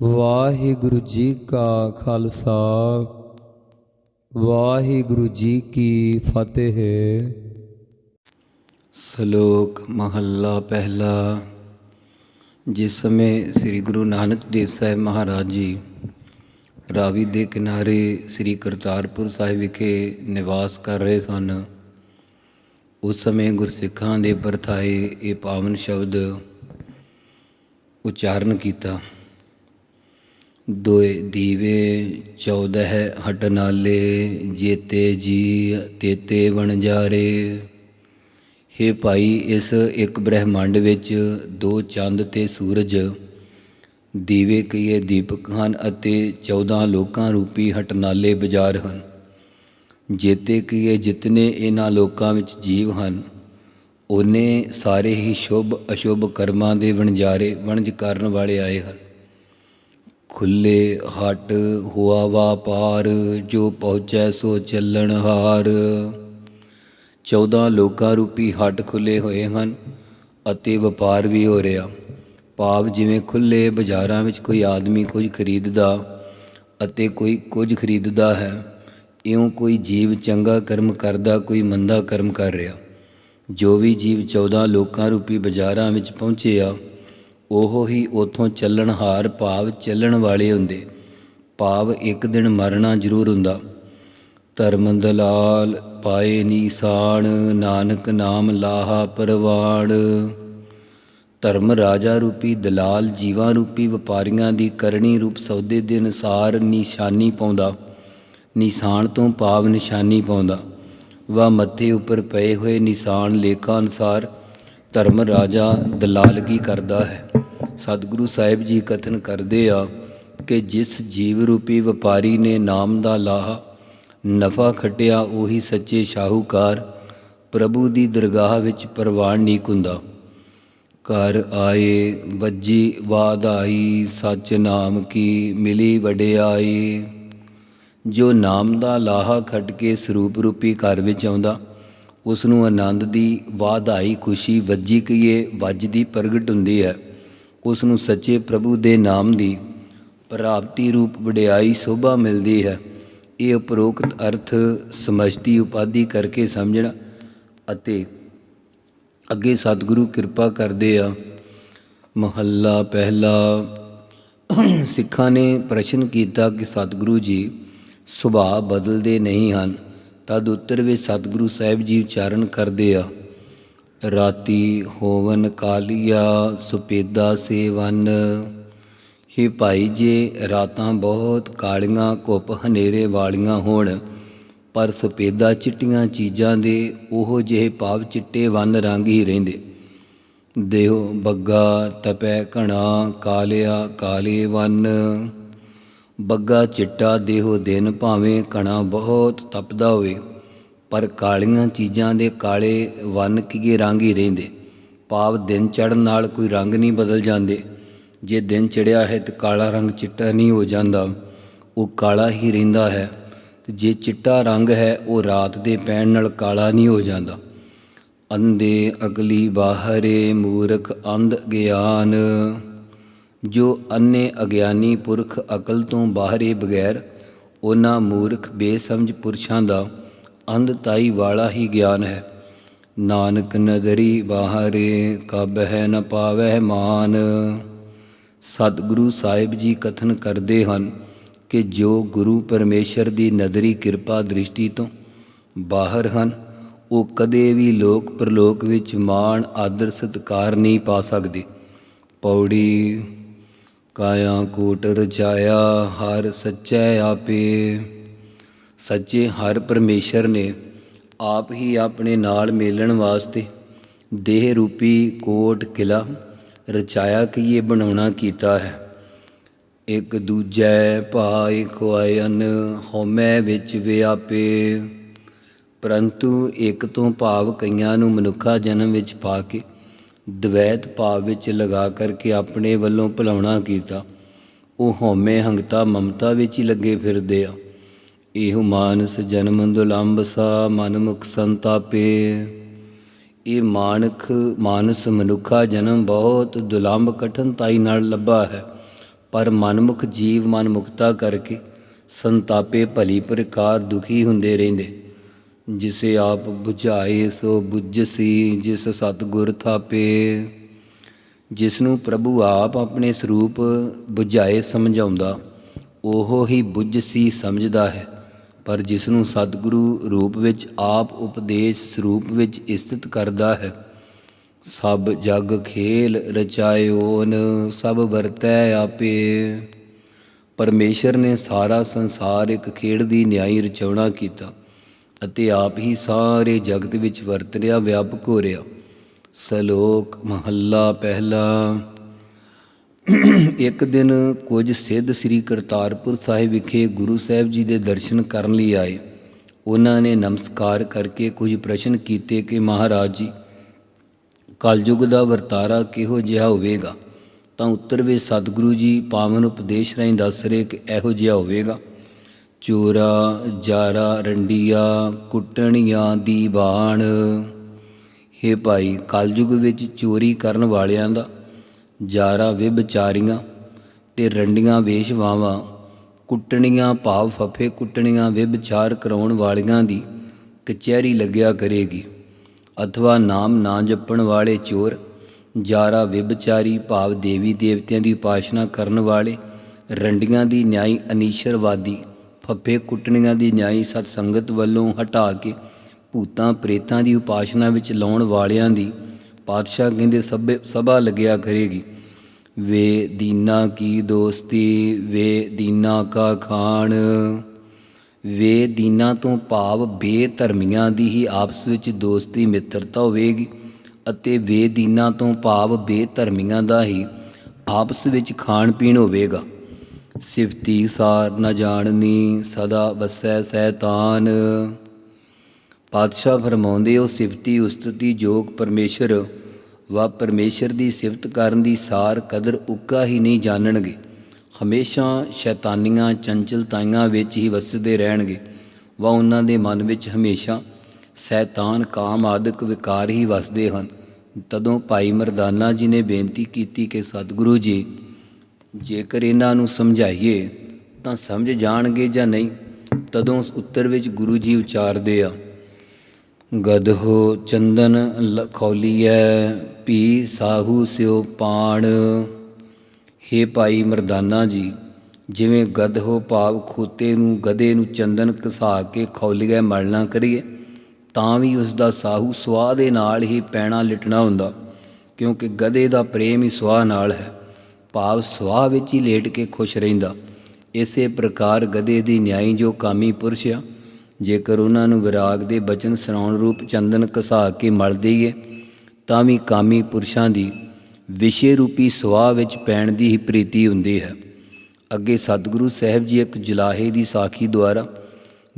ਵਾਹਿਗੁਰੂ ਜੀ ਕਾ ਖਾਲਸਾ, ਵਾਹਿਗੁਰੂ ਜੀ ਕੀ ਫਤਿਹ। ਸ਼ਲੋਕ ਮਹੱਲਾ ਪਹਿਲਾ। ਜਿਸ ਸਮੇਂ ਸ੍ਰੀ ਗੁਰੂ ਨਾਨਕ ਦੇਵ ਸਾਹਿਬ ਮਹਾਰਾਜ ਜੀ ਰਾਵੀ ਦੇ ਕਿਨਾਰੇ ਸ੍ਰੀ ਕਰਤਾਰਪੁਰ ਸਾਹਿਬ ਵਿਖੇ ਨਿਵਾਸ ਕਰ ਰਹੇ ਸਨ, ਉਸ ਸਮੇਂ ਗੁਰਸਿੱਖਾਂ ਦੇ ਪਰਥਾਏ ਇਹ ਪਾਵਨ ਸ਼ਬਦ ਉਚਾਰਨ ਕੀਤਾ। ਦੋਏ ਦੀਵੇ 14 ਹਟਨਾਲੇ ਜੇਤੇ ਜੀ ਤੇਤੇ ਵਣਜਾਰੇ ਹੇ ਭਾਈ, ਇਸ ਇੱਕ ਬ੍ਰਹਿਮੰਡ ਵਿੱਚ ਦੋ ਚੰਦ ਤੇ ਸੂਰਜ, ਦੀਵੇ ਕਈਏ ਦੀਪਕ ਹਨ ਅਤੇ 14 ਲੋਕਾਂ ਰੂਪੀ ਹਟਨਾਲੇ ਬਾਜ਼ਾਰ ਹਨ। ਜੇਤੇ ਕਈਏ ਜਿਤਨੇ ਇਹਨਾਂ ਲੋਕਾਂ ਵਿੱਚ ਜੀਵ ਹਨ ਉਹਨੇ ਸਾਰੇ ਹੀ ਸ਼ੁਭ ਅਸ਼ੁਭ ਕਰਮਾਂ ਦੇ ਵਣਜਾਰੇ, ਵਣਜ ਕਰਨ ਵਾਲੇ ਆਏ ਹਨ। ਖੁੱਲੇ ਹਟ ਹੁਆ ਵਾਪਾਰ ਜੋ ਪਹੁੰਚੈ ਸੋ ਚੱਲਣ ਹਾਰ। 14 ਲੋਕਾਂ ਰੂਪੀ ਹੱਟ ਖੁੱਲੇ ਹੋਏ ਹਨ ਅਤੇ ਵਪਾਰ ਵੀ ਹੋ ਰਿਹਾ। ਭਾਵ ਜਿਵੇਂ ਖੁੱਲੇ ਬਾਜ਼ਾਰਾਂ ਵਿੱਚ ਕੋਈ ਆਦਮੀ ਕੁਝ ਖਰੀਦਦਾ ਅਤੇ ਕੋਈ ਕੁਝ ਖਰੀਦਦਾ ਹੈ, ਇਉਂ ਕੋਈ ਜੀਵ ਚੰਗਾ ਕਰਮ ਕਰਦਾ, ਕੋਈ ਮੰਦਾ ਕਰਮ ਕਰ ਰਿਹਾ। ਜੋ ਵੀ ਜੀਵ 14 ਲੋਕਾਂ ਰੂਪੀ ਬਾਜ਼ਾਰਾਂ ਵਿੱਚ ਪਹੁੰਚਿਆ ਉਹ ਹੀ ਉਥੋਂ ਚੱਲਣਹਾਰ ਭਾਵ ਚੱਲਣ ਵਾਲੇ ਹੁੰਦੇ। ਭਾਵ ਇੱਕ ਦਿਨ ਮਰਨਾ ਜ਼ਰੂਰ ਹੁੰਦਾ। ਧਰਮ ਦਲਾਲ ਪਾਏ ਨੀਸਾਨ ਨਾਨਕ ਨਾਮ ਲਾਹਾ ਪਰਵਾੜ। ਧਰਮ ਰਾਜਾ ਰੂਪੀ ਦਲਾਲ ਜੀਵਾਂ ਰੂਪੀ ਵਪਾਰੀਆਂ ਦੀ ਕਰਨੀ ਰੂਪ ਸੌਦੇ ਦੇ ਅਨੁਸਾਰ ਨਿਸ਼ਾਨੀ ਪਾਉਂਦਾ। ਨਿਸ਼ਾਨ ਤੋਂ ਭਾਵ ਨਿਸ਼ਾਨੀ ਪਾਉਂਦਾ। ਵਾ ਮੱਥੇ ਉੱਪਰ ਪਏ ਹੋਏ ਨਿਸ਼ਾਨ ਲੇਖਾਂ ਅਨੁਸਾਰ ਧਰਮ ਰਾਜਾ ਦਲਾਲਗੀ ਕਰਦਾ ਹੈ? ਸਤਿਗੁਰੂ ਸਾਹਿਬ ਜੀ ਕਥਨ ਕਰਦੇ ਆ ਕਿ ਜਿਸ ਜੀਵ ਰੂਪੀ ਵਪਾਰੀ ਨੇ ਨਾਮ ਦਾ ਲਾਹਾ, ਨਫਾ ਖਟਿਆ, ਉਹੀ ਸੱਚੇ ਸ਼ਾਹੂਕਾਰ ਪ੍ਰਭੂ ਦੀ ਦਰਗਾਹ ਵਿੱਚ ਪ੍ਰਵਾਨਿਕ ਹੁੰਦਾ ਘਰ ਆਏ, ਵੱਜੀ ਵਾਧਾਈ ਸੱਚ ਨਾਮ ਕੀ ਮਿਲੀ ਵਡਿਆਈ ਜੋ ਨਾਮ ਦਾ ਲਾਹਾ ਖੱਟ ਕੇ ਸਰੂਪ ਰੂਪੀ ਘਰ ਵਿੱਚ ਆਉਂਦਾ ਉਸ ਨੂੰ ਆਨੰਦ ਦੀ ਵਾਧਾਈ, ਖੁਸ਼ੀ ਵੱਜੀ ਕਹੀਏ ਵੱਜਦੀ ਪ੍ਰਗਟ ਹੁੰਦੀ ਹੈ। ਉਸ ਨੂੰ ਸੱਚੇ ਪ੍ਰਭੂ ਦੇ ਨਾਮ ਦੀ ਪ੍ਰਾਪਤੀ ਰੂਪ ਵਡਿਆਈ ਸੋਭਾ ਮਿਲਦੀ ਹੈ। ਇਹ ਉਪਰੋਕਤ ਅਰਥ ਸਮਸ਼ਟੀ ਉਪਾਧੀ ਕਰਕੇ ਸਮਝਣਾ ਅਤੇ ਅੱਗੇ ਸਤਿਗੁਰੂ ਕਿਰਪਾ ਕਰਦੇ ਆ। ਮਹੱਲਾ ਪਹਿਲਾ, ਸਿੱਖਾਂ ਨੇ ਪ੍ਰਸ਼ਨ ਕੀਤਾ ਕਿ ਸਤਿਗੁਰੂ ਜੀ ਸੁਭਾਅ ਬਦਲਦੇ ਨਹੀਂ ਹਨ। ਤਦ ਉੱਤਰ ਵਿੱਚ ਸਤਿਗੁਰੂ ਸਾਹਿਬ ਜੀ ਉਚਾਰਨ ਕਰਦੇ ਆ। ਰਾਤੀ ਹੋਵਨ ਕਾਲੀਆ, ਸੁਪੇਦਾ ਸੇਵਨ ਹੇ ਭਾਈ ਜੇ, ਰਾਤਾਂ ਬਹੁਤ ਕਾਲੀਆਂ, ਘੁੱਪ ਹਨੇਰੇ ਵਾਲੀਆਂ ਹੋਣ। ਪਰ ਸਪੇਦਾ ਚਿੱਟੀਆਂ ਚੀਜ਼ਾਂ ਦੇ, ਉਹ ਜਿਹੇ ਭਾਵ ਚਿੱਟੇ ਵੰਨ ਰੰਗ ਹੀ ਰਹਿੰਦੇ। ਦੇਹੋ ਬੱਗਾ ਤਪੈ ਘਣਾ ਕਾਲਿਆ, ਕਾਲੇ ਵੰਨ। ਬੱਗਾ ਚਿੱਟਾ ਦੇਹੋ ਦਿਨ ਭਾਵੇਂ ਘਣਾ ਬਹੁਤ ਤਪਦਾ ਹੋਵੇ, ਪਰ ਕਾਲੀਆਂ ਚੀਜ਼ਾਂ ਦੇ ਕਾਲੇ ਵੰਨ ਕੀਏ ਰੰਗ ਹੀ ਰਹਿੰਦੇ। ਭਾਵ ਦਿਨ ਚੜਨ ਨਾਲ ਕੋਈ ਰੰਗ ਨਹੀਂ ਬਦਲ ਜਾਂਦੇ। ਜੇ ਦਿਨ ਚੜਿਆ ਹੈ ਤਾਂ ਕਾਲਾ ਰੰਗ ਚਿੱਟਾ ਨਹੀਂ ਹੋ ਜਾਂਦਾ, ਉਹ ਕਾਲਾ ਹੀ ਰਹਿੰਦਾ ਹੈ। ਤੇ ਜੇ ਚਿੱਟਾ ਰੰਗ ਹੈ, ਉਹ ਰਾਤ ਦੇ ਪੈਣ ਨਾਲ ਕਾਲਾ ਨਹੀਂ ਹੋ ਜਾਂਦਾ। ਅੰਦੇ ਅਗਲੀ ਬਾਹਰੇ ਮੂਰਖ ਅੰਧ ਗਿਆਨ। ਜੋ ਅੰਨੇ ਅਗਿਆਨੀ ਪੁਰਖ ਅਕਲ ਤੋਂ ਬਾਹਰੇ ਬਗੈਰ ਉਹਨਾਂ ਮੂਰਖ ਬੇਸਮਝ ਪੁਰਸ਼ਾਂ ਦਾ ਅੰਧਤਾਈ ਵਾਲਾ ਹੀ ਗਿਆਨ ਹੈ। ਨਾਨਕ ਨਦਰੀ ਬਾਹਰੇ ਕਬ ਹੈ ਨ ਪਾਵਹਿ ਮਾਨ। ਸਤਿਗੁਰੂ ਸਾਹਿਬ ਜੀ ਕਥਨ ਕਰਦੇ ਹਨ ਕਿ ਜੋ ਗੁਰੂ ਪਰਮੇਸ਼ਰ ਦੀ ਨਦਰੀ ਕਿਰਪਾ ਦ੍ਰਿਸ਼ਟੀ ਤੋਂ ਬਾਹਰ ਹਨ, ਉਹ ਕਦੇ ਵੀ ਲੋਕ ਪਰਲੋਕ ਵਿੱਚ ਮਾਣ, ਆਦਰ, ਸਤਕਾਰ ਨਹੀਂ ਪਾ ਸਕਦੇ। ਪੌੜੀ ਕਾਇਆ ਕੋਟ ਰਚਾਇਆ ਹਰ ਸੱਚੈ ਆਪੇ। ਸੱਚੇ ਹਰ ਪਰਮੇਸ਼ਰ ਨੇ ਆਪ ਹੀ ਆਪਣੇ ਨਾਲ ਮੇਲਣ ਵਾਸਤੇ ਦੇਹ ਰੂਪੀ ਕੋਟ ਕਿਲਾ ਰਚਾਇਆ ਕਿ ਇਹ ਬਣਾਉਣਾ ਕੀਤਾ ਹੈ। ਇੱਕ ਦੂਜੈ ਭਾਇ ਖੁਆਇਨ ਹਉਮੈ ਵਿੱਚ ਵਿਆਪੇ। ਪਰੰਤੂ ਇੱਕ ਤੋਂ ਭਾਵ ਕਈਆਂ ਨੂੰ ਮਨੁੱਖਾ ਜਨਮ ਵਿੱਚ ਪਾ ਕੇ ਦਵੈਤ ਭਾਵ ਵਿੱਚ ਲਗਾ ਕਰਕੇ ਆਪਣੇ ਵੱਲੋਂ ਭਲਾਉਣਾ ਕੀਤਾ। ਉਹ ਹਉਮੈ ਹੰਗਤਾ ਮਮਤਾ ਵਿੱਚ ਹੀ ਲੱਗੇ ਫਿਰਦੇ ਆ। ਇਹੋ ਮਾਨਸ ਜਨਮ ਦੁਲੰਭ ਸਾ ਮਨ ਸੰਤਾਪੇ। ਇਹ ਮਾਨਖ, ਮਾਨਸ ਮਨੁੱਖਾ ਜਨਮ ਬਹੁਤ ਦੁਲੰਭ ਕਠਨਤਾਈ ਨਾਲ ਲੱਭਾ ਹੈ। ਪਰ ਮਨਮੁਖ ਜੀਵ ਮਨਮੁਖਤਾ ਕਰਕੇ ਸੰਤਾਪੇ ਭਲੀ ਪ੍ਰਕਾਰ ਦੁਖੀ ਹੁੰਦੇ ਰਹਿੰਦੇ। ਜਿਸੇ ਆਪ 부ਝਾਏ ਸੋ ਬੁੱਝਸੀ ਜਿਸ ਸਤਗੁਰ ਥਾਪੇ। ਜਿਸ ਨੂੰ ਪ੍ਰਭੂ ਆਪ ਆਪਣੇ ਸਰੂਪ 부ਝਾਏ ਸਮਝਾਉਂਦਾ, ਉਹ ਹੀ ਬੁੱਝਸੀ ਸਮਝਦਾ ਹੈ। ਪਰ ਜਿਸ ਨੂੰ ਸਤਿਗੁਰੂ ਰੂਪ ਵਿੱਚ ਆਪ ਉਪਦੇਸ਼ ਸਰੂਪ ਵਿੱਚ ਸਥਿਤ ਕਰਦਾ ਹੈ, ਸਭ ਜਗ ਖੇਲ ਰਚਾਇਓਨ, ਸਭ ਵਰਤੈ ਆਪੇ। ਪਰਮੇਸ਼ਰ ਨੇ ਸਾਰਾ ਸੰਸਾਰ ਇੱਕ ਖੇਡ ਦੀ ਨਿਆਈ ਰਚਾਉਣਾ ਕੀਤਾ। ਅਤੇ ਆਪ ਹੀ ਸਾਰੇ ਜਗਤ ਵਿੱਚ ਵਰਤ ਰਿਹਾ ਵਿਆਪਕ ਹੋ ਰਿਹਾ ਸਲੋਕ ਮਹੱਲਾ ਪਹਿਲਾ। ਇੱਕ ਦਿਨ ਕੁਝ ਸਿੱਧ ਸ੍ਰੀ ਕਰਤਾਰਪੁਰ ਸਾਹਿਬ ਵਿਖੇ ਗੁਰੂ ਸਾਹਿਬ ਜੀ ਦੇ ਦਰਸ਼ਨ ਕਰਨ ਲਈ ਆਏ। ਉਹਨਾਂ ਨੇ ਨਮਸਕਾਰ ਕਰਕੇ ਕੁਝ ਪ੍ਰਸ਼ਨ ਕੀਤੇ ਕਿ, ਮਹਾਰਾਜ ਜੀ, ਕਲਯੁਗ ਦਾ ਵਰਤਾਰਾ ਕਿਹੋ ਜਿਹਾ ਹੋਵੇਗਾ? ਤਾਂ ਉੱਤਰ ਵਿੱਚ ਸਤਿਗੁਰੂ ਜੀ ਪਾਵਨ ਉਪਦੇਸ਼ ਰਾਹੀਂ ਦੱਸ ਰਹੇ ਕਿ ਇਹੋ ਜਿਹਾ ਹੋਵੇਗਾ। ਚੋਰਾ, ਜਾਰਾ, ਰੰਡੀਆਂ, ਕੁੱਟਣੀਆਂ ਦੀ ਬਾਣ। ਹੇ ਭਾਈ, ਕਲਯੁਗ ਵਿੱਚ ਚੋਰੀ ਕਰਨ ਵਾਲਿਆਂ ਦਾ ਜਾਰਾ ਵਿਭਚਾਰੀਆਂ ਤੇ ਰੰਡੀਆਂ ਵੇਸ਼ਵਾਵਾਂ ਕੁੱਟਣੀਆਂ ਭਾਵ ਫਫੇ, ਕੁੱਟਣੀਆਂ ਵਿਭਚਾਰ ਕਰਾਉਣ ਵਾਲਿਆਂ ਦੀ ਕਚਹਿਰੀ ਲੱਗਿਆ ਕਰੇਗੀ। ਅਥਵਾ ਨਾਮ ਨਾ ਜਪਣ ਵਾਲੇ ਚੋਰ, ਜਾਰਾ ਵਿਭਚਾਰੀ ਭਾਵ ਦੇਵੀ ਦੇਵਤਿਆਂ ਦੀ ਉਪਾਸਨਾ ਕਰਨ ਵਾਲੇ ਰੰਡੀਆਂ ਦੀ ਨਿਆਈ ਅਨੀਸ਼ਰਵਾਦੀ ਫੱਫੇ ਕੁੱਟਣੀਆਂ ਦੀ ਨਿਆਈ ਸਤ ਸੰਗਤ ਵੱਲੋਂ ਹਟਾ ਕੇ ਭੂਤਾਂ ਪ੍ਰੇਤਾਂ ਦੀ ਉਪਾਸਨਾ ਵਿੱਚ ਲਾਉਣ ਵਾਲਿਆਂ ਦੀ ਪਾਤਸ਼ਾਹ ਕਹਿੰਦੇ ਸਭੇ ਸਭਾ ਲੱਗਿਆ ਕਰੇਗੀ। ਵੇ ਦੀਨਾ ਕੀ ਦੋਸਤੀ, ਵੇ ਦੀਨਾ ਕਾ ਖਾਣ। ਵੇ ਦੀਨਾ ਤੋਂ ਭਾਵ ਬੇਧਰਮੀਆਂ ਦੀ ਹੀ ਆਪਸ ਵਿੱਚ ਦੋਸਤੀ ਮਿੱਤਰਤਾ ਹੋਵੇਗੀ ਅਤੇ ਵੇ ਦੀਨਾ ਤੋਂ ਭਾਵ ਬੇਧਰਮੀਆਂ ਦਾ ਹੀ ਆਪਸ ਵਿੱਚ ਖਾਣ ਪੀਣ ਹੋਵੇਗਾ। ਸਿਫਤੀ ਸਾਰ ਨ ਜਾਣਨੀ, ਸਦਾ ਵਸੈ ਸੈਤਾਨ। ਪਾਤਸ਼ਾਹ ਫਰਮਾਉਂਦੇ ਉਹ ਸਿਫਤੀ ਉਸਤਤੀ ਜੋਗ ਪਰਮੇਸ਼ਰ, ਵਾ ਪਰਮੇਸ਼ਰ ਦੀ ਸਿਫਤ ਕਰਨ ਦੀ ਸਾਰ ਕਦਰ ਉੱਕਾ ਹੀ ਨਹੀਂ ਜਾਣਨਗੇ। ਹਮੇਸ਼ਾ ਸ਼ੈਤਾਨੀਆਂ ਚੰਚਲਤਾਈਆਂ ਵਿੱਚ ਹੀ ਵਸਦੇ ਰਹਿਣਗੇ। ਵਾ ਉਹਨਾਂ ਦੇ ਮਨ ਵਿੱਚ ਹਮੇਸ਼ਾ ਸ਼ੈਤਾਨ, ਕਾਮ ਆਦਿਕ ਵਿਕਾਰ ਹੀ ਵਸਦੇ ਹਨ। ਤਦੋਂ ਭਾਈ ਮਰਦਾਨਾ ਜੀ ਨੇ ਬੇਨਤੀ ਕੀਤੀ ਕਿ ਸਤਿਗੁਰੂ ਜੀ ਜੇਕਰ ਇਹਨਾਂ ਨੂੰ ਸਮਝਾਈਏ ਤਾਂ ਸਮਝ ਜਾਣਗੇ ਜਾਂ ਨਹੀਂ, ਤਦੋਂ ਉਸ ਉੱਤਰ ਵਿੱਚ ਗੁਰੂ ਜੀ ਉਚਾਰਦੇ ਆ ਗਦਹੋ ਚੰਦਨ ਲਖੌਲੀਐ ਪੀ ਸਾਹੂ ਸਿਓ ਪਾਣ। ਹੇ ਭਾਈ ਮਰਦਾਨਾ ਜੀ, ਜਿਵੇਂ ਗਦਹੋ ਭਾਵ ਖੋਤੇ ਨੂੰ ਗਧੇ ਨੂੰ ਚੰਦਨ ਘਸਾ ਕੇ ਖੌਲੀਏ ਮਲਣਾ ਕਰੀਏ, ਤਾਂ ਵੀ ਉਸ ਦਾ ਸਾਹੂ ਸਵਾਹ ਦੇ ਨਾਲ ਹੀ ਪੈਣਾ ਲਿਟਣਾ ਹੁੰਦਾ, ਕਿਉਂਕਿ ਗਧੇ ਦਾ ਪ੍ਰੇਮ ਹੀ ਸਵਾਹ ਨਾਲ ਹੈ। ਭਾਵ ਸੁਆਹ ਵਿੱਚ ਹੀ ਲੇਟ ਕੇ ਖੁਸ਼ ਰਹਿੰਦਾ। ਇਸੇ ਪ੍ਰਕਾਰ ਗਧੇ ਦੀ ਨਿਆਈ ਜੋ ਕਾਮੀ ਪੁਰਸ਼ ਆ, ਜੇਕਰ ਉਹਨਾਂ ਨੂੰ ਵਿਰਾਗ ਦੇ ਬਚਨ ਸੁਣਾਉਣ ਰੂਪ ਚੰਦਨ ਘਸਾ ਕੇ ਮਲ ਦਈਏ, ਤਾਂ ਵੀ ਕਾਮੀ ਪੁਰਸ਼ਾਂ ਦੀ ਵਿਸ਼ੇ ਰੂਪੀ ਸੁਆਹ ਵਿੱਚ ਪੈਣ ਦੀ ਹੀ ਪ੍ਰੀਤੀ ਹੁੰਦੀ ਹੈ। ਅੱਗੇ ਸਤਿਗੁਰੂ ਸਾਹਿਬ ਜੀ ਇੱਕ ਜੁਲਾਹੇ ਦੀ ਸਾਖੀ ਦੁਆਰਾ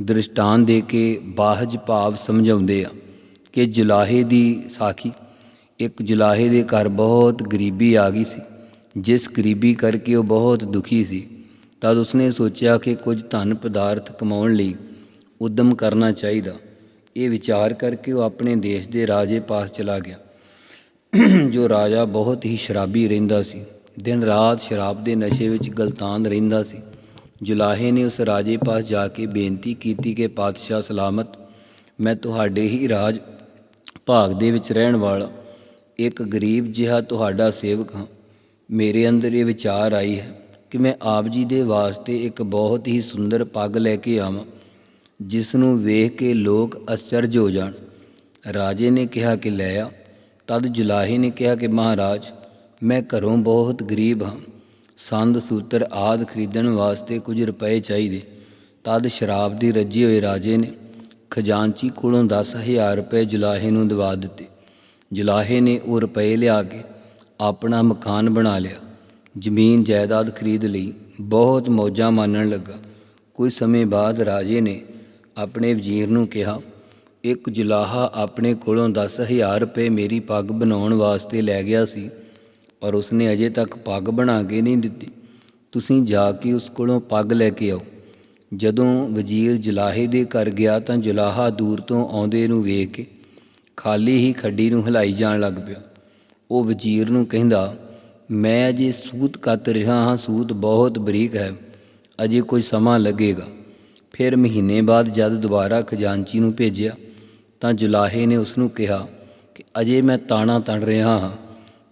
ਦ੍ਰਿਸ਼ਟਾਨ ਦੇ ਕੇ ਬਾਹਜ ਭਾਵ ਸਮਝਾਉਂਦੇ ਆ ਕਿ ਜੁਲਾਹੇ ਦੀ ਸਾਖੀ ਇੱਕ ਜੁਲਾਹੇ ਦੇ ਘਰ ਬਹੁਤ ਗਰੀਬੀ ਆ ਗਈ ਸੀ। ਜਿਸ ਗਰੀਬੀ ਕਰਕੇ ਉਹ ਬਹੁਤ ਦੁਖੀ ਸੀ, ਤਦ ਉਸਨੇ ਸੋਚਿਆ ਕਿ ਕੁਝ ਧਨ ਪਦਾਰਥ ਕਮਾਉਣ ਲਈ ਉਦਮ ਕਰਨਾ ਚਾਹੀਦਾ। ਇਹ ਵਿਚਾਰ ਕਰਕੇ ਉਹ ਆਪਣੇ ਦੇਸ਼ ਦੇ ਰਾਜੇ ਪਾਸ ਚਲਾ ਗਿਆ, ਜੋ ਰਾਜਾ ਬਹੁਤ ਹੀ ਸ਼ਰਾਬੀ ਰਹਿੰਦਾ ਸੀ। ਦਿਨ ਰਾਤ ਸ਼ਰਾਬ ਦੇ ਨਸ਼ੇ ਵਿੱਚ ਗਲਤਾਨ ਰਹਿੰਦਾ ਸੀ। ਜੁਲਾਹੇ ਨੇ ਉਸ ਰਾਜੇ ਪਾਸ ਜਾ ਕੇ ਬੇਨਤੀ ਕੀਤੀ ਕਿ, ਪਾਤਸ਼ਾਹ ਸਲਾਮਤ, ਮੈਂ ਤੁਹਾਡੇ ਹੀ ਰਾਜ ਭਾਗ ਦੇ ਵਿੱਚ ਰਹਿਣ ਵਾਲਾ ਇੱਕ ਗਰੀਬ ਜਿਹਾ ਤੁਹਾਡਾ ਸੇਵਕ ਹਾਂ। ਮੇਰੇ ਅੰਦਰ ਇਹ ਵਿਚਾਰ ਆਈ ਹੈ ਕਿ ਮੈਂ ਆਪ ਜੀ ਦੇ ਵਾਸਤੇ ਇੱਕ ਬਹੁਤ ਹੀ ਸੁੰਦਰ ਪੱਗ ਲੈ ਕੇ ਆਵਾਂ ਜਿਸ ਨੂੰ ਵੇਖ ਕੇ ਲੋਕ ਅਚਰਜ ਹੋ ਜਾਣ। ਰਾਜੇ ਨੇ ਕਿਹਾ ਕਿ ਲੈ ਆ। ਤਦ ਜੁਲਾਹੇ ਨੇ ਕਿਹਾ ਕਿ ਮਹਾਰਾਜ, ਮੈਂ ਘਰੋਂ ਬਹੁਤ ਗਰੀਬ ਹਾਂ। ਸੰਦ, ਸੂਤਰ ਆਦ ਖਰੀਦਣ ਵਾਸਤੇ ਕੁਝ ਰੁਪਏ ਚਾਹੀਦੇ। ਤਦ ਸ਼ਰਾਬ ਦੀ ਰੱਜੀ ਹੋਏ ਰਾਜੇ ਨੇ ਖਜ਼ਾਨਚੀ ਕੋਲੋਂ 10000 ਰੁਪਏ ਜੁਲਾਹੇ ਨੂੰ ਦਵਾ ਦਿੱਤੇ। ਜੁਲਾਹੇ ਨੇ ਉਹ ਰੁਪਏ ਲਿਆ ਕੇ ਆਪਣਾ ਮਕਾਨ ਬਣਾ ਲਿਆ। ਜ਼ਮੀਨ ਜਾਇਦਾਦ ਖਰੀਦ ਲਈ ਬਹੁਤ ਮੌਜਾਂ ਮਾਣਨ ਲੱਗਾ। ਕੁਝ ਸਮੇਂ ਬਾਅਦ ਰਾਜੇ ਨੇ ਆਪਣੇ ਵਜ਼ੀਰ ਨੂੰ ਕਿਹਾ, ਇੱਕ ਜੁਲਾਹਾ ਆਪਣੇ ਕੋਲੋਂ 10000 ਰੁਪਏ ਮੇਰੀ ਪੱਗ ਬਣਾਉਣ ਵਾਸਤੇ ਲੈ ਗਿਆ ਸੀ, ਪਰ ਉਸਨੇ ਅਜੇ ਤੱਕ ਪੱਗ ਬਣਾ ਕੇ ਨਹੀਂ ਦਿੱਤੀ। ਤੁਸੀਂ ਜਾ ਕੇ ਉਸ ਕੋਲੋਂ ਪੱਗ ਲੈ ਕੇ ਆਓ। ਜਦੋਂ ਵਜ਼ੀਰ ਜੁਲਾਹੇ ਦੇ ਘਰ ਗਿਆ ਤਾਂ ਜੁਲਾਹਾ ਦੂਰ ਤੋਂ ਆਉਂਦੇ ਨੂੰ ਵੇਖ ਕੇ ਖਾਲੀ ਹੀ ਖੱਡੀ ਨੂੰ ਹਿਲਾਈ ਜਾਣ ਲੱਗ ਪਿਆ। ਉਹ ਵਜ਼ੀਰ ਨੂੰ ਕਹਿੰਦਾ, ਮੈਂ ਅਜੇ ਸੂਤ ਕੱਤ ਰਿਹਾ ਹਾਂ, ਸੂਤ ਬਹੁਤ ਬਰੀਕ ਹੈ, ਅਜੇ ਕੋਈ ਸਮਾਂ ਲੱਗੇਗਾ। ਫਿਰ ਮਹੀਨੇ ਬਾਅਦ ਜਦ ਦੁਬਾਰਾ ਖਜ਼ਾਨਚੀ ਨੂੰ ਭੇਜਿਆ, ਤਾਂ ਜੁਲਾਹੇ ਨੇ ਉਸ ਨੂੰ ਕਿਹਾ ਕਿ ਅਜੇ ਮੈਂ ਤਾਣਾ ਤਣ ਰਿਹਾ ਹਾਂ।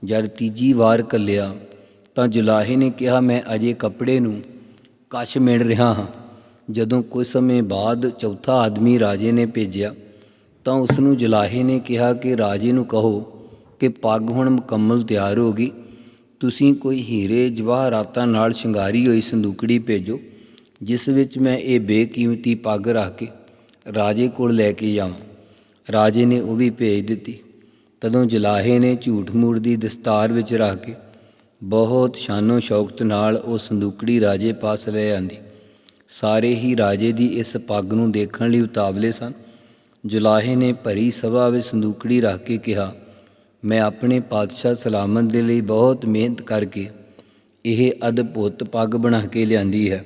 ਜਦ ਤੀਜੀ ਵਾਰ ਕੱਲਿਆ ਤਾਂ ਜੁਲਾਹੇ ਨੇ ਕਿਹਾ, ਮੈਂ ਅਜੇ ਕੱਪੜੇ ਨੂੰ ਕਸ਼ ਮਿਣ ਰਿਹਾ ਹਾਂ। ਜਦੋਂ ਕੁਝ ਸਮੇਂ ਬਾਅਦ ਚੌਥਾ ਆਦਮੀ ਰਾਜੇ ਨੇ ਭੇਜਿਆ, ਤਾਂ ਉਸ ਨੂੰ ਜੁਲਾਹੇ ਨੇ ਕਿਹਾ ਕਿ ਰਾਜੇ ਨੂੰ ਕਹੋ ਕਿ ਪੱਗ ਹੁਣ ਮੁਕੰਮਲ ਤਿਆਰ ਹੋ ਗਈ। ਤੁਸੀਂ ਕੋਈ ਹੀਰੇ ਜਵਾਹਰਾਤਾਂ ਨਾਲ ਸ਼ਿੰਗਾਰੀ ਹੋਈ ਸੰਦੂਕੜੀ ਭੇਜੋ, ਜਿਸ ਵਿੱਚ ਮੈਂ ਇਹ ਬੇਕੀਮਤੀ ਪੱਗ ਰੱਖ ਕੇ ਰਾਜੇ ਕੋਲ ਲੈ ਕੇ ਜਾਵਾਂ। ਰਾਜੇ ਨੇ ਉਹ ਵੀ ਭੇਜ ਦਿੱਤੀ। ਤਦੋਂ ਜਲਾਹੇ ਨੇ ਝੂਠ ਮੂਠ ਦੀ ਦਸਤਾਰ ਵਿੱਚ ਰੱਖ ਕੇ ਬਹੁਤ ਸ਼ਾਨੋ ਸ਼ੌਕਤ ਨਾਲ ਉਹ ਸੰਦੂਕੜੀ ਰਾਜੇ ਪਾਸ ਲੈ ਆਂਦੀ। ਸਾਰੇ ਹੀ ਰਾਜੇ ਦੀ ਇਸ ਪੱਗ ਨੂੰ ਦੇਖਣ ਲਈ ਉਤਾਵਲੇ ਸਨ। ਜੁਲਾਹੇ ਨੇ ਭਰੀ ਸਭਾ ਵਿੱਚ ਸੰਦੂਕੜੀ ਰੱਖ ਕੇ ਕਿਹਾ ਮੈਂ ਆਪਣੇ ਪਾਤਸ਼ਾਹ ਸਲਾਮਤ ਦੇ ਲਈ ਬਹੁਤ ਮਿਹਨਤ ਕਰਕੇ ਇਹ ਅਦਭੁਤ ਪੱਗ ਬਣਾ ਕੇ ਲਿਆਂਦੀ ਹੈ,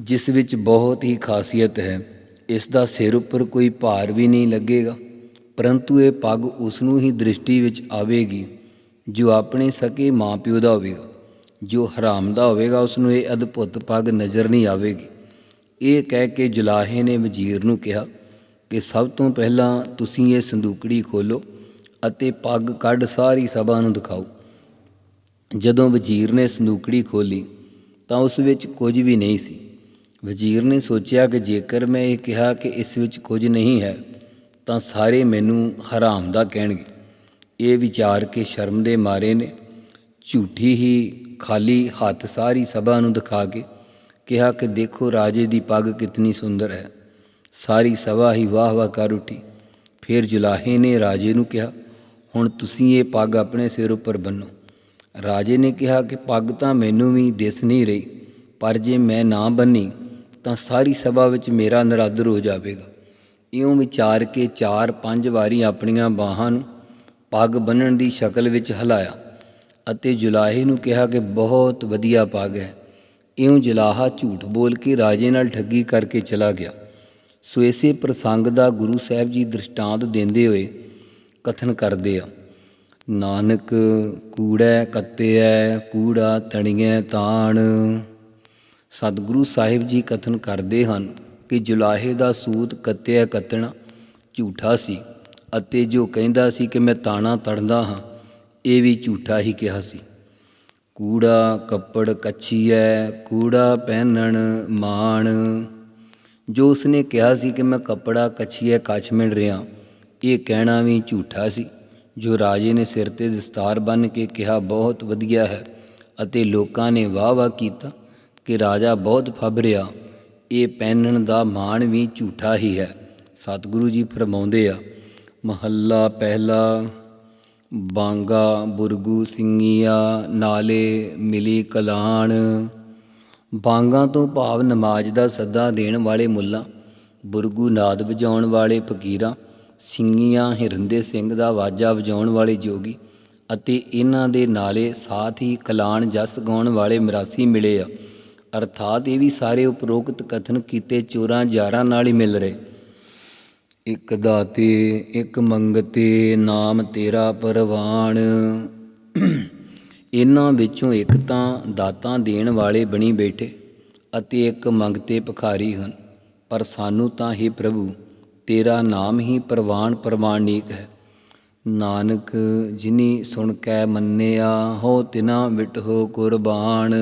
ਜਿਸ ਵਿੱਚ ਬਹੁਤ ਹੀ ਖਾਸੀਅਤ ਹੈ। ਇਸ ਦਾ ਸਿਰ ਉੱਪਰ ਕੋਈ ਭਾਰ ਵੀ ਨਹੀਂ ਲੱਗੇਗਾ, ਪਰੰਤੂ ਇਹ ਪੱਗ ਉਸ ਨੂੰ ਹੀ ਦ੍ਰਿਸ਼ਟੀ ਵਿੱਚ ਆਵੇਗੀ, ਜੋ ਆਪਣੇ ਸਕੇ ਮਾਪਿਓ ਦਾ ਹੋਵੇਗਾ। ਜੋ ਹਰਾਮ ਦਾ ਹੋਵੇਗਾ, ਉਸ ਨੂੰ ਇਹ ਅਦਭੁਤ ਪੱਗ ਨਜ਼ਰ ਨਹੀਂ ਆਵੇਗੀ। ਇਹ ਕਹਿ ਕੇ ਜੁਲਾਹੇ ਨੇ ਵਜ਼ੀਰ ਨੂੰ ਕਿਹਾ ਕਿ ਸਭ ਤੋਂ ਪਹਿਲਾਂ ਤੁਸੀਂ ਇਹ ਸੰਦੂਕੜੀ ਖੋਲੋ ਅਤੇ ਪੱਗ ਕੱਢ ਸਾਰੀ ਸਭਾ ਨੂੰ ਦਿਖਾਓ। ਜਦੋਂ ਵਜ਼ੀਰ ਨੇ ਸੰਦੂਕੜੀ ਖੋਲੀ, ਤਾਂ ਉਸ ਵਿੱਚ ਕੁਝ ਵੀ ਨਹੀਂ ਸੀ। ਵਜ਼ੀਰ ਨੇ ਸੋਚਿਆ ਕਿ ਜੇਕਰ ਮੈਂ ਇਹ ਕਿਹਾ ਕਿ ਇਸ ਵਿੱਚ ਕੁਝ ਨਹੀਂ ਹੈ, ਤਾਂ ਸਾਰੇ ਮੈਨੂੰ ਹਰਾਮ ਦਾ ਕਹਿਣਗੇ। ਇਹ ਵਿਚਾਰ ਕੇ ਸ਼ਰਮ ਦੇ ਮਾਰੇ ਨੇ ਝੂਠੀ ਹੀ ਖਾਲੀ ਹੱਥ ਸਾਰੀ ਸਭਾ ਨੂੰ ਦਿਖਾ ਕੇ ਕਿਹਾ ਕਿ ਦੇਖੋ ਰਾਜੇ ਦੀ ਪੱਗ ਕਿਤਨੀ ਸੁੰਦਰ ਹੈ। ਸਾਰੀ ਸਭਾ ਹੀ ਵਾਹ ਵਾਹ ਕਰ ਉੱਠੀ। ਫਿਰ ਜੁਲਾਹੇ ਨੇ ਰਾਜੇ ਨੂੰ ਕਿਹਾ ਹੁਣ ਤੁਸੀਂ ਇਹ ਪੱਗ ਆਪਣੇ ਸਿਰ ਉੱਪਰ ਬੰਨੋ। ਰਾਜੇ ਨੇ ਕਿਹਾ ਕਿ ਪੱਗ ਤਾਂ ਮੈਨੂੰ ਵੀ ਦਿਸ ਨਹੀਂ ਰਹੀ, ਪਰ ਜੇ ਮੈਂ ਨਾ ਬੰਨੀ, ਤਾਂ ਸਾਰੀ ਸਭਾ ਵਿੱਚ ਮੇਰਾ ਨਰਾਦਰ ਹੋ ਜਾਵੇਗਾ। ਇਉਂ ਵਿਚਾਰ ਕੇ ਚਾਰ ਪੰਜ ਵਾਰੀ ਆਪਣੀਆਂ ਬਾਹਾਂ ਨੂੰ ਪੱਗ ਬੰਨਣ ਦੀ ਸ਼ਕਲ ਵਿੱਚ ਹਿਲਾਇਆ ਅਤੇ ਜੁਲਾਹੇ ਨੂੰ ਕਿਹਾ ਕਿ ਬਹੁਤ ਵਧੀਆ ਪੱਗ ਹੈ। ਇਉਂ ਜੁਲਾਹਾ ਝੂਠ ਬੋਲ ਕੇ ਰਾਜੇ ਨਾਲ ਠੱਗੀ ਕਰਕੇ ਚਲਾ ਗਿਆ। ਸੋ ਇਸੇ ਪ੍ਰਸੰਗ ਦਾ ਗੁਰੂ ਸਾਹਿਬ ਜੀ ਦ੍ਰਿਸ਼ਟਾਂਤ ਦਿੰਦੇ ਹੋਏ ਕਥਨ ਕਰਦੇ ਆ। ਨਾਨਕ ਕੂੜੈ ਕੱਤਿਐ, ਕੂੜਾ ਤਣੀਐ ਤਾਣ। ਸਤਿਗੁਰੂ ਸਾਹਿਬ ਜੀ ਕਥਨ ਕਰਦੇ ਹਨ ਕਿ ਜੁਲਾਹੇ ਦਾ ਸੂਤ ਕੱਤਿਆ ਕੱਤਣਾ ਝੂਠਾ ਸੀ ਅਤੇ ਜੋ ਕਹਿੰਦਾ ਸੀ ਕਿ ਮੈਂ ਤਾਣਾ ਤੜਦਾ ਹਾਂ, ਇਹ ਵੀ ਝੂਠਾ ਹੀ ਕਿਹਾ ਸੀ। ਕੂੜਾ ਕੱਪੜ ਕੱਛੀਐ, ਕੂੜਾ ਪਹਿਨਣ ਮਾਣ। ਜੋ ਉਸਨੇ ਕਿਹਾ ਸੀ ਕਿ ਮੈਂ ਕੱਪੜਾ ਕੱਛੀਐ, ਕੱਛ ਮਿਣ ਰਿਹਾ ਇਹ ਕਹਿਣਾ ਵੀ ਝੂਠਾ ਸੀ, ਜੋ ਰਾਜੇ ਨੇ ਸਿਰ ਤੇ ਦਸਤਾਰ ਬੰਨ ਕੇ ਕਿਹਾ, ਬਹੁਤ ਵਧੀਆ ਹੈ। ਅਤੇ ਲੋਕਾਂ ਨੇ ਵਾਹ ਵਾਹ ਕੀਤਾ ਕਿ ਰਾਜਾ ਬਹੁਤ ਫਬਰਿਆ। ਇਹ ਪਹਿਨਣ ਦਾ ਮਾਣ ਵੀ ਝੂਠਾ ਹੀ ਹੈ। ਸਤਿਗੁਰੂ ਜੀ ਫਰਮਾਉਂਦੇ ਆ, ਮਹੱਲਾ ਪਹਿਲਾ, ਬਾਂਗਾ ਬੁਰਗੂ ਸਿੰਘੀਆ ਨਾਲੇ ਮਿਲੀ ਕਲਾਣ। ਬਾਂਗਾ ਤੋਂ ਭਾਵ ਨਮਾਜ਼ ਦਾ ਸੱਦਾ ਦੇਣ ਵਾਲੇ ਮੁੱਲਾ, ਬੁਰਗੂ ਨਾਦ ਵਜਾਉਣ ਵਾਲੇ ਫਕੀਰਾਂ ਸਿੰਘੀਆਂ ਹਿਰੰਦੇ ਸਿੰਘ ਦਾ ਵਾਜਾ ਵਜਾਉਣ ਵਾਲੇ ਜੋਗੀ ਅਤੇ ਇਹਨਾਂ ਦੇ ਨਾਲੇ ਸਾਥ ਹੀ ਕਲਾਣ ਜਸ ਗਾਉਣ ਵਾਲੇ ਮਰਾਸੀ ਮਿਲੇ ਆ। ਅਰਥਾਤ ਇਹ ਵੀ ਸਾਰੇ ਉਪਰੋਕਤ ਕਥਨ ਕੀਤੇ ਚੋਰਾਂ ਜਾਰਾਂ ਨਾਲ ਹੀ ਮਿਲ ਰਹੇ। ਇੱਕ ਦਾਤੇ, ਇੱਕ ਮੰਗਤੇ, ਨਾਮ ਤੇਰਾ ਪਰਵਾਨ ਇਹਨਾਂ ਵਿੱਚੋਂ ਇੱਕ ਤਾਂ ਦਾਤਾਂ ਦੇਣ ਵਾਲੇ ਬਣੀ ਬੈਠੇ ਅਤੇ ਇੱਕ ਮੰਗਤੇ ਭਖਾਰੀ ਹਨ। ਪਰ ਸਾਨੂੰ ਤਾਂ ਹੀ ਪ੍ਰਭੂ ਤੇਰਾ ਨਾਮ ਹੀ ਪ੍ਰਵਾਨ ਪ੍ਰਮਾਣਿਕ ਹੈ। ਨਾਨਕ, ਜਿਨੀ ਸੁਣ ਕੈ ਮੰਨਿਆ, ਹੋ ਤਿਨਾ ਵਿਟਹੋ ਕੁਰਬਾਨ।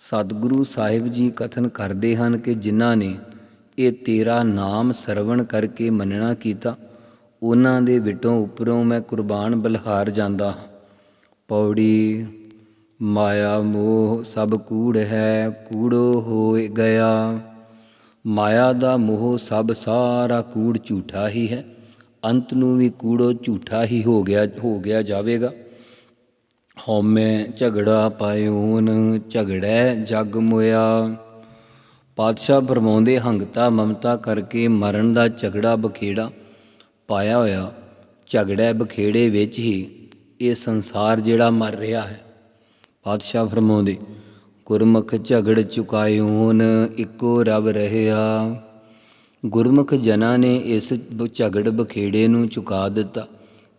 ਸਤਿਗੁਰੂ ਸਾਹਿਬ ਜੀ ਕਥਨ ਕਰਦੇ ਹਨ ਕਿ ਜਿਨ੍ਹਾਂ ਨੇ ਇਹ ਤੇਰਾ ਨਾਮ ਸਰਵਣ ਕਰਕੇ ਮੰਨਣਾ ਕੀਤਾ, ਉਹਨਾਂ ਦੇ ਵਿਟੋਂ ਉੱਪਰੋਂ ਮੈਂ ਕੁਰਬਾਨ ਬਲਿਹਾਰ ਜਾਂਦਾ ਹਾਂ। ਪੌੜੀ, ਮਾਇਆ ਮੋਹ ਸਭ ਕੂੜ ਹੈ, ਕੂੜੋ ਹੋਏ ਗਿਆ। ਮਾਇਆ ਦਾ ਮੋਹ ਸਭ ਸਾਰਾ ਕੂੜ ਝੂਠਾ ਹੀ ਹੈ। ਅੰਤ ਨੂੰ ਵੀ ਕੂੜੋ ਝੂਠਾ ਹੀ ਹੋ ਗਿਆ ਹੋ ਗਿਆ ਜਾਵੇਗਾ। ਹਉਮੈ ਝਗੜਾ ਪਾਇਓਨ, ਝਗੜੈ ਜਗ ਮੋਇਆ। ਪਾਤਸ਼ਾਹ ਫਰਮਾਉਂਦੇ, ਹੰਗਤਾ ਮਮਤਾ ਕਰਕੇ ਮਰਨ ਦਾ ਝਗੜਾ ਬਖੇੜਾ। ਪਾਇਆ ਹੋਇਆ, ਝਗੜਾ ਬਖੇੜੇ ਵਿੱਚ ਹੀ ਇਹ ਸੰਸਾਰ ਜਿਹੜਾ ਮਰ ਰਿਹਾ ਹੈ। ਪਾਤਸ਼ਾਹ ਫਰਮਾਉਂਦੇ ਗੁਰਮੁਖ ਝਗੜ ਚੁਕਾਇਓਨ, ਇੱਕੋ ਰਬ ਰਹਿਆ। ਗੁਰਮੁਖ ਜਨਾਂ ਨੇ ਇਸ ਝਗੜ ਬਖੇੜੇ ਨੂੰ ਚੁਕਾ ਦਿੱਤਾ,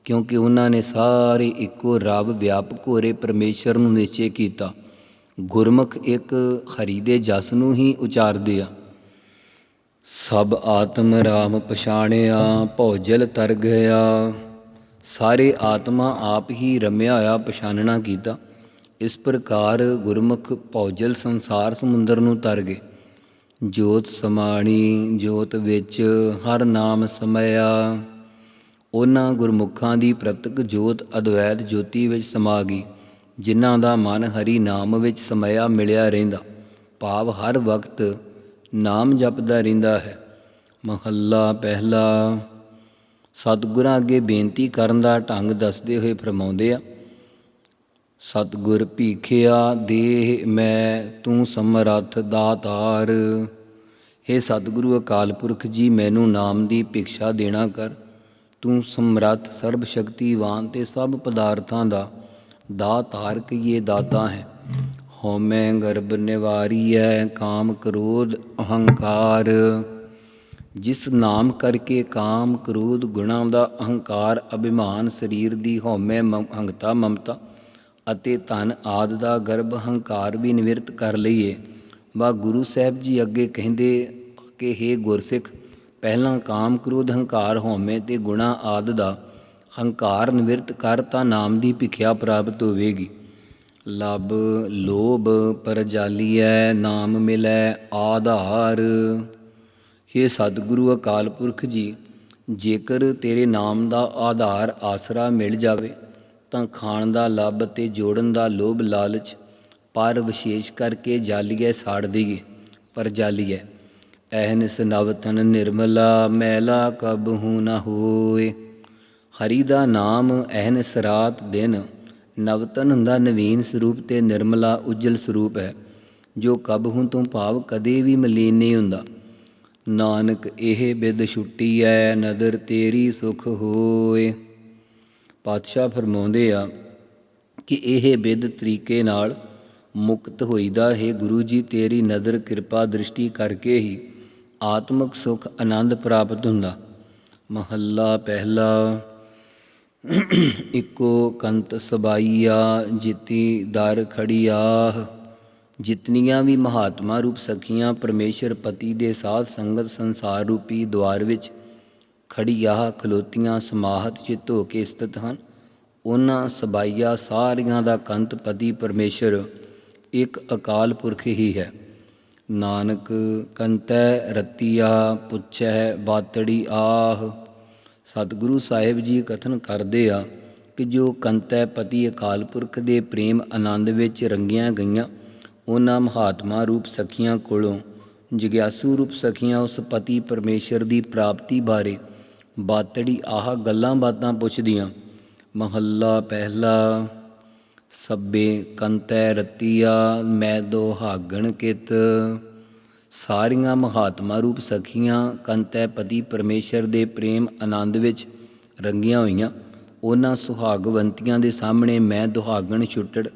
ਕਿਉਂਕਿ ਉਹਨਾਂ ਨੇ ਸਾਰੇ ਇੱਕੋ ਰੱਬ ਵਿਆਪਕ ਹੋਰੇ ਪਰਮੇਸ਼ਰ ਨੂੰ ਨਿਸ਼ਚੈ ਕੀਤਾ। ਗੁਰਮੁਖ ਇੱਕ ਹਰੀ ਦੇ ਜਸ ਨੂੰ ਹੀ ਉਚਾਰਦੇ ਆ ਸਭ ਆਤਮ ਰਾਮ ਪਛਾਣਿਆ, ਭੌਜਲ ਤਰ ਗਿਆ ਸਾਰੇ ਆਤਮਾ ਆਪ ਹੀ ਰਮਿਆ ਹੋਇਆ ਪਛਾਨਣਾ ਕੀਤਾ। ਇਸ ਪ੍ਰਕਾਰ ਗੁਰਮੁਖ ਭੌਜਲ ਸੰਸਾਰ ਸਮੁੰਦਰ ਨੂੰ ਤਰ ਗਏ। ਜੋਤ ਸਮਾਣੀ, ਜੋਤ ਵਿੱਚ ਹਰ ਨਾਮ ਸਮਇਆ। ਉਹਨਾਂ ਗੁਰਮੁਖਾਂ ਦੀ ਪ੍ਰਤਕ ਜੋਤ ਅਦਵੈਤ ਜੋਤੀ ਵਿੱਚ ਸਮਾ ਗਈ, ਜਿਨ੍ਹਾਂ ਦਾ ਮਨ ਹਰੀ ਨਾਮ ਵਿੱਚ ਸਮਇਆ ਮਿਲਿਆ ਰਹਿੰਦਾ। ਭਾਵ ਹਰ ਵਕਤ ਨਾਮ ਜਪਦਾ ਰਹਿੰਦਾ ਹੈ। ਮਹੱਲਾ ਪਹਿਲਾ। ਸਤਿਗੁਰਾਂ ਅੱਗੇ ਬੇਨਤੀ ਕਰਨ ਦਾ ਢੰਗ ਦੱਸਦੇ ਹੋਏ ਫਰਮਾਉਂਦੇ ਆ ਸਤਿਗੁਰ ਭੀਖਿਆ ਦੇਹ ਮੈਂ ਤੂੰ ਸਮਰੱਥ ਦਾਤਾਰ। हे ਸਤਿਗੁਰੂ ਅਕਾਲ ਪੁਰਖ ਜੀ, ਮੈਨੂੰ ਨਾਮ ਦੀ ਭਿਕਸ਼ਾ ਦੇਣਾ ਕਰ। ਤੂੰ ਸਮਰੱਥ ਸਰਬ ਸ਼ਕਤੀਵਾਨ ਤੇ ਸਭ ਪਦਾਰਥਾਂ ਦਾ ਦਾਤਾਰ ਕਈਏ ਦਾਤਾ ਹੈ। ਹਉਮੈ ਗਰਭ ਨਿਵਾਰੀਐ, ਕਾਮ ਕ੍ਰੋਧ ਅਹੰਕਾਰ। ਜਿਸ ਨਾਮ ਕਰਕੇ ਕਾਮ ਕ੍ਰੋਧ ਗੁਣਾਂ ਦਾ ਅਹੰਕਾਰ, ਅਭਿਮਾਨ ਸਰੀਰ ਦੀ ਹਉਮੈ ਮਮ- ਹੰਗਤਾ ਮਮਤਾ ਅਤੇ ਧਨ ਆਦ ਦਾ ਗਰਭ ਹੰਕਾਰ ਵੀ ਨਿਵਰਤ ਕਰ ਲਈਏ। ਵਾ ਗੁਰੂ ਸਾਹਿਬ ਜੀ ਅੱਗੇ ਕਹਿੰਦੇ ਕਿ हे ਗੁਰਸਿੱਖ, ਪਹਿਲਾਂ ਕਾਮ ਕ੍ਰੋਧ ਹੰਕਾਰ ਹਉਮੈ ਤੇ ਗੁਣਾ ਆਦ ਦਾ। ਹੰਕਾਰ ਨਿਵਰਤ ਕਰ ਤਾਂ ਨਾਮ ਦੀ ਭਿਖਿਆ ਪ੍ਰਾਪਤ ਹੋਵੇਗੀ। ਲਬ ਲੋਭ ਪਰਜਾਲੀਐ, ਨਾਮ ਮਿਲੈ ਆਧਾਰ। हे ਸਤਿਗੁਰੂ ਅਕਾਲ ਪੁਰਖ ਜੀ, ਜੇਕਰ ਤੇਰੇ ਨਾਮ ਦਾ ਆਧਾਰ ਆਸਰਾ ਮਿਲ ਜਾਵੇ ਤਾਂ ਖਾਣ ਦਾ ਲੱਭ ਤੇ ਜੋੜਨ ਦਾ ਲੋਭ ਲਾਲਚ, ਪਰ ਵਿਸ਼ੇਸ਼ ਕਰਕੇ ਜਾਲੀਏ ਸਾੜ ਦੇਗੇ ਪਰ ਜਾਲੀਏ। ਐਹਨਿਸ ਨਵਤਨ ਨਿਰਮਲਾ, ਮੈਲਾ ਕਬਹੂ ਨਾ ਹੋਏ। ਹਰੀ ਦਾ ਨਾਮ ਐਹਨਿਸ ਰਾਤ ਦਿਨ, ਨਵਤਨ ਹੁੰਦਾ ਨਵੀਨ ਸਰੂਪ ਤੇ ਨਿਰਮਲਾ ਉਜਲ ਸਰੂਪ ਹੈ, ਜੋ ਕਬਹੂ ਤੋਂ ਭਾਵ ਕਦੇ ਵੀ ਮਲੀਨ ਨਹੀਂ ਹੁੰਦਾ। ਨਾਨਕ ਇਹ ਬਿਦ ਛੁੱਟੀ ਐ, ਨਦਰ ਤੇਰੀ ਸੁਖ ਹੋਏ। ਪਾਤਸ਼ਾਹ ਫਰਮਾਉਂਦੇ ਆ ਕਿ ਇਹ ਬਿਦ ਤਰੀਕੇ ਨਾਲ ਮੁਕਤ ਹੋਈਦਾ ਹੈ। ਗੁਰੂ ਜੀ, ਤੇਰੀ ਨਦਰ ਕਿਰਪਾ ਦ੍ਰਿਸ਼ਟੀ ਕਰਕੇ ਹੀ ਆਤਮਿਕ ਸੁਖ ਆਨੰਦ ਪ੍ਰਾਪਤ ਹੁੰਦਾ। ਮਹੱਲਾ ਪਹਿਲਾ, ਇਕੋ ਕੰਤ ਸਬਾਈਆ, ਜਿਤੀ ਦਰ ਖੜੀਆਹ ਜਿਤਨੀਆਂ ਵੀ ਮਹਾਤਮਾ ਰੂਪ ਸਖੀਆਂ, ਪਰਮੇਸ਼ਰ ਪਤੀ ਦੇ ਸਾਥ ਸੰਗਤ ਸੰਸਾਰ ਰੂਪੀ ਦਵਾਰ ਵਿੱਚ ਖੜੀਆਹ ਖਲੋਤੀਆਂ ਸਮਾਹਤ ਚਿੱਤ ਹੋ ਕੇ ਸਥਿਤ ਹਨ। ਉਹਨਾਂ ਸਬਾਈਆ ਸਾਰੀਆਂ ਦਾ ਕੰਤ ਪਤੀ ਪਰਮੇਸ਼ਰ, ਇੱਕ ਅਕਾਲ ਪੁਰਖ ਹੀ ਹੈ। ਨਾਨਕ ਕੰਤੈ ਰਤੀਆ ਪੁੱਛੈ ਬਾਤੜੀ ਆਹ। ਸਤਿਗੁਰੂ ਸਾਹਿਬ ਜੀ ਕਥਨ ਕਰਦੇ ਆ ਕਿ ਜੋ ਕੰਤੈ ਪਤੀ ਅਕਾਲ ਪੁਰਖ ਦੇ ਪ੍ਰੇਮ ਆਨੰਦ ਵਿੱਚ ਰੰਗੀਆਂ ਗਈਆਂ, ਉਹਨਾਂ ਮਹਾਤਮਾ ਰੂਪ ਸਖੀਆਂ ਕੋਲੋਂ, ਜਿਗਿਆਸੂ ਰੂਪ ਸਖੀਆਂ ਉਸ ਪਤੀ ਪਰਮੇਸ਼ਰ ਦੀ ਪ੍ਰਾਪਤੀ ਬਾਰੇ ਬਾਤੜੀ ਆਹ ਗੱਲਾਂ ਬਾਤਾਂ ਪੁੱਛਦੀਆਂ। ਮਹੱਲਾ ਪਹਿਲਾ, ਸੱਬੇ ਕੰਤੈ ਰਤੀਆ, ਮੈਂ ਦੁਹਾਗਣ ਕਿਤ। ਸਾਰੀਆਂ ਮਹਾਤਮਾ ਰੂਪ ਸਖੀਆਂ, ਕੰਤੈ ਪਤੀ ਪਰਮੇਸ਼ਰ ਦੇ ਪ੍ਰੇਮ ਆਨੰਦ ਵਿੱਚ ਰੰਗੀਆਂ ਹੋਈਆਂ। ਉਹਨਾਂ ਸੁਹਾਗਵੰਤੀਆਂ ਦੇ ਸਾਹਮਣੇ ਮੈਂ ਦੁਹਾਗਣ ਛੁੱਟੜ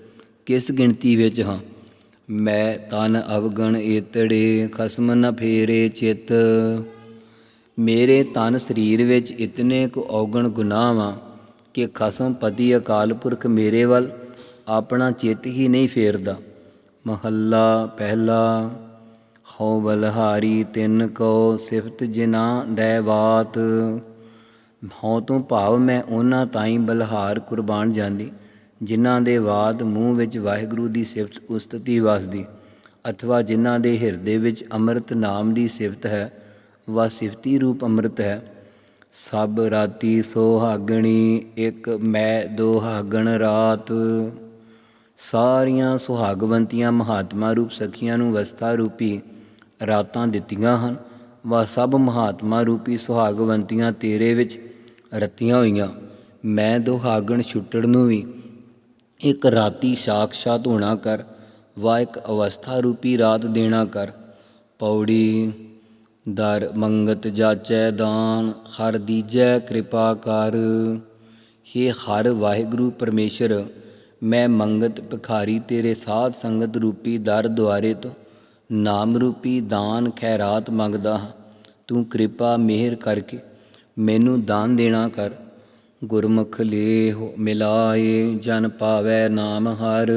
ਕਿਸ ਗਿਣਤੀ ਵਿੱਚ ਹਾਂ? ਮੈਂ ਤਨ ਅਵਗਣ ਏਤੜੇ, ਖਸਮ ਨ ਫੇਰੇ ਚਿਤ। ਮੇਰੇ ਤਨ ਸਰੀਰ ਵਿੱਚ ਇਤਨੇ ਕੁ ਔਗਣ ਗੁਨਾਹ ਵਾਂ ਕਿ ਖਸਮ ਪਤੀ ਅਕਾਲ ਪੁਰਖ ਮੇਰੇ ਵੱਲ ਆਪਣਾ ਚਿੱਤ ਹੀ ਨਹੀਂ ਫੇਰਦਾ। ਮਹੱਲਾ ਪਹਿਲਾ, ਹਉ ਬਲਹਾਰੀ ਤਿੰਨ ਕੋ ਸਿਫਤ ਜਿਨਾ ਦੈ ਬਾਤ ਹਉ ਤੋਂ ਭਾਵ ਮੈਂ ਉਹਨਾਂ ਤਾਈਂ ਬਲਹਾਰ ਕੁਰਬਾਨ ਜਾਂਦੀ, ਜਿਨ੍ਹਾਂ ਦੇ ਬਾਦ ਮੂੰਹ ਵਿੱਚ ਵਾਹਿਗੁਰੂ ਦੀ ਸਿਫਤ ਉਸਤਤੀ ਵਸਦੀ, ਅਥਵਾ ਜਿਨ੍ਹਾਂ ਦੇ ਹਿਰਦੇ ਵਿੱਚ ਅੰਮ੍ਰਿਤ ਨਾਮ ਦੀ ਸਿਫਤ ਹੈ। ਵਾ ਸਿਫਤੀ ਰੂਪ ਅੰਮ੍ਰਿਤ ਹੈ। ਸਭ ਰਾਤੀ ਸੁਹਾਗਣੀ, ਇੱਕ ਮੈਂ ਦੁਹਾਗਣ ਰਾਤ। ਸਾਰੀਆਂ ਸੁਹਾਗਵੰਤੀਆਂ ਮਹਾਤਮਾ ਰੂਪ ਸਖੀਆਂ ਨੂੰ ਅਵਸਥਾ ਰੂਪੀ ਰਾਤਾਂ ਦਿੱਤੀਆਂ ਹਨ। ਵਾ ਸਭ ਮਹਾਤਮਾ ਰੂਪੀ ਸੁਹਾਗਵੰਤੀਆਂ ਤੇਰੇ ਵਿੱਚ ਰਤੀਆਂ ਹੋਈਆਂ। ਮੈਂ ਦੁਹਾਗਣ ਛੁੱਟੜ ਨੂੰ ਵੀ ਇੱਕ ਰਾਤੀ ਸਾਖਸ਼ਾਤ ਹੋਣਾ ਕਰ। ਵਾ ਇੱਕ ਅਵਸਥਾ ਰੂਪੀ ਰਾਤ ਦੇਣਾ ਕਰ। ਪੌੜੀ ਦਰ ਮੰਗਤ ਜਾਚੈ ਦਾਨ, ਹਰ ਦੀਜੈ ਕਿਰਪਾ ਕਰ। हे ਹਰ ਵਾਹਿਗੁਰੂ ਪਰਮੇਸ਼ਰ, ਮੈਂ ਮੰਗਤ ਭਿਖਾਰੀ ਤੇਰੇ ਸਾਧ ਸੰਗਤ ਰੂਪੀ ਦਰ ਦੁਆਰੇ ਤੋਂ ਨਾਮ ਰੂਪੀ ਦਾਨ ਖੈਰਾਤ ਮੰਗਦਾ ਹਾਂ। ਤੂੰ ਕਿਰਪਾ ਮਿਹਰ ਕਰਕੇ ਮੈਨੂੰ ਦਾਨ ਦੇਣਾ ਕਰ। ਗੁਰਮੁਖ ਲੇ ਮਿਲਾਏ, ਜਨ ਪਾਵੈ ਨਾਮ ਹਰ।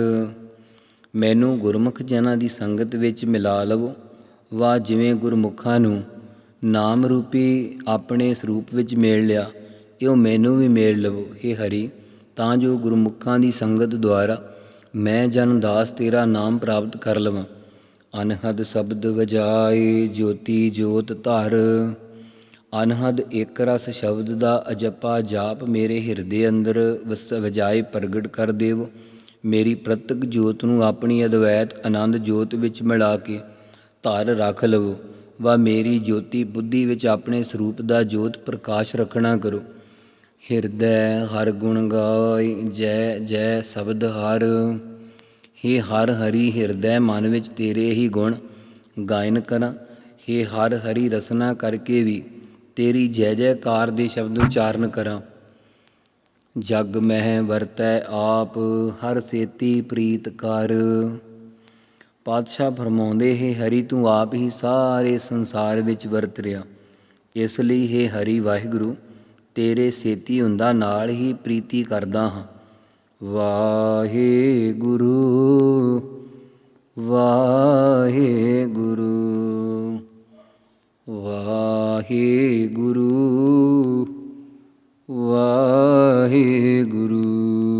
ਮੈਨੂੰ ਗੁਰਮੁਖ ਜਨਾਂ ਦੀ ਸੰਗਤ ਵਿੱਚ ਮਿਲਾ ਲਵੋ। ਵਾ ਜਿਵੇਂ ਗੁਰਮੁਖਾਂ ਨੂੰ ਨਾਮ ਰੂਪੀ ਆਪਣੇ ਸਰੂਪ ਵਿੱਚ ਮੇਲ ਲਿਆ, ਇਉ ਮੈਨੂੰ ਵੀ ਮੇਲ ਲਵੋ हे ਹਰੀ, ਤਾਂ ਜੋ ਗੁਰਮੁਖਾਂ ਦੀ ਸੰਗਤ ਦੁਆਰਾ ਮੈਂ ਜਨ ਦਾਸ ਤੇਰਾ ਨਾਮ ਪ੍ਰਾਪਤ ਕਰ ਲਵਾਂ। ਅਨਹਦ ਸ਼ਬਦ ਵਜਾਏ ਜੋਤੀ ਜੋਤ ਧਰ, ਅਨਹਦ ਇੱਕ ਰਸ ਸ਼ਬਦ ਦਾ ਅਜਪਾ ਜਾਪ ਮੇਰੇ ਹਿਰਦੇ ਅੰਦਰ ਵਸ ਵਜਾਏ ਪ੍ਰਗਟ ਕਰ ਦੇਵ। ਮੇਰੀ ਪ੍ਰਤਕ ਜੋਤ ਨੂੰ ਆਪਣੀ ਅਦਵੈਤ ਆਨੰਦ ਜੋਤ ਵਿੱਚ ਮਿਲਾ ਕੇ ਧਰ ਰੱਖ ਲਵੋ। ਵਾ ਮੇਰੀ ਜੋਤੀ ਬੁੱਧੀ ਵਿੱਚ ਆਪਣੇ ਸਰੂਪ ਦਾ ਜੋਤ ਪ੍ਰਕਾਸ਼ ਰੱਖਣਾ ਕਰੋ। ਹਿਰਦੈ ਹਰ ਗੁਣ ਗਾਏ ਜੈ ਜੈ ਸ਼ਬਦ ਹਰ। ਹੇ ਹਰ ਹਰੀ ਹਿਰਦੈ, ਮਨ ਵਿੱਚ ਤੇਰੇ ਹੀ ਗੁਣ ਗਾਇਨ ਕਰਾਂ। ਹੇ ਹਰ ਹਰੀ ਰਸਨਾ ਕਰਕੇ ਵੀ ਤੇਰੀ ਜੈ ਜੈਕਾਰ ਦੇ ਸ਼ਬਦ ਉਚਾਰਨ ਕਰਾਂ। ਜਗ ਮਹਿ ਵਰਤੈ ਆਪ, ਹਰ ਸੇਤੀ ਪ੍ਰੀਤ ਕਰ। ਪਾਤਸ਼ਾਹ ਫਰਮਾਉਂਦੇ, ਹੈ ਹਰੀ, ਤੂੰ ਆਪ ਹੀ ਸਾਰੇ ਸੰਸਾਰ ਵਿੱਚ ਵਰਤ ਰਿਹਾ। ਇਸ ਲਈ, ਹੈ ਹਰੀ ਵਾਹਿਗੁਰੂ, ਤੇਰੇ ਸੇਤੀ ਹੁੰਦਾ ਨਾਲ ਹੀ ਪ੍ਰੀਤੀ ਕਰਦਾ ਹਾਂ। ਵਾਹਿਗੁਰੂ ਵਾਹਿਗੁਰੂ ਵਾਹਿਗੁਰੂ ਵਾਹਿਗੁਰੂ।